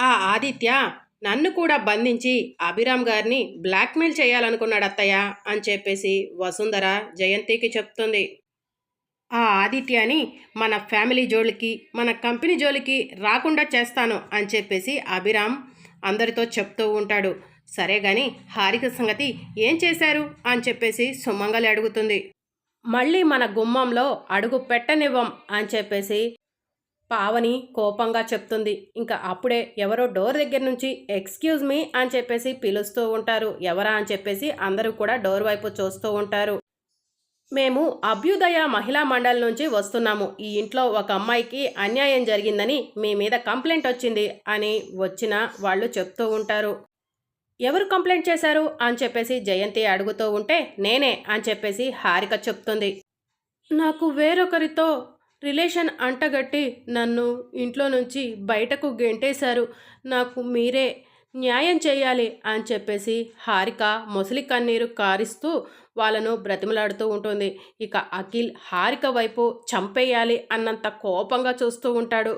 ఆ ఆదిత్య నన్ను కూడా బంధించి అభిరామ్ గారిని బ్లాక్మెయిల్ చేయాలనుకున్నాడు అత్తయ్య అని చెప్పేసి వసుంధర జయంతికి చెప్తుంది. ఆ ఆదిత్యని మన ఫ్యామిలీ జోలికి మన కంపెనీ జోలికి రాకుండా చేస్తాను అని చెప్పేసి అభిరామ్ అందరితో చెప్తూ ఉంటాడు. సరే గాని హారిక సంగతి ఏం చేశారు అని చెప్పేసి సుమంగలి అడుగుతుంది. మళ్ళీ మన గుమ్మంలో అడుగు పెట్టనివ్వం అని చెప్పేసి పావని కోపంగా చెప్తుంది. ఇంకా అప్పుడే ఎవరో డోర్ దగ్గర నుంచి ఎక్స్క్యూజ్ మీ అని చెప్పేసి పిలుస్తూ ఉంటారు. ఎవరా అని చెప్పేసి అందరూ కూడా డోర్ వైపు చూస్తూ ఉంటారు. మేము అభ్యుదయ మహిళా మండలి నుంచి వస్తున్నాము. ఈ ఇంట్లో ఒక అమ్మాయికి అన్యాయం జరిగిందని మీ మీద కంప్లైంట్ వచ్చింది అని వచ్చిన వాళ్ళు చెప్తూ ఉంటారు. ఎవరు కంప్లైంట్ చేశారు? అని చెప్పేసి జయంతి అడుగుతూ ఉంటే నేనే అని చెప్పేసి హారిక చెప్తుంది. నాకు వేరొకరితో రిలేషన్ అంటగట్టి నన్ను ఇంట్లో నుంచి బయటకు గెంటేశారు. నాకు మీరే న్యాయం చేయాలి అని చెప్పేసి హారిక మొసలి కన్నీరు కారిస్తూ వాళ్ళను బ్రతిమలాడుతూ ఉంటుంది. ఇక అఖిల్ హారిక వైపు చంపేయాలి అన్నంత కోపంగా చూస్తూ ఉంటాడు.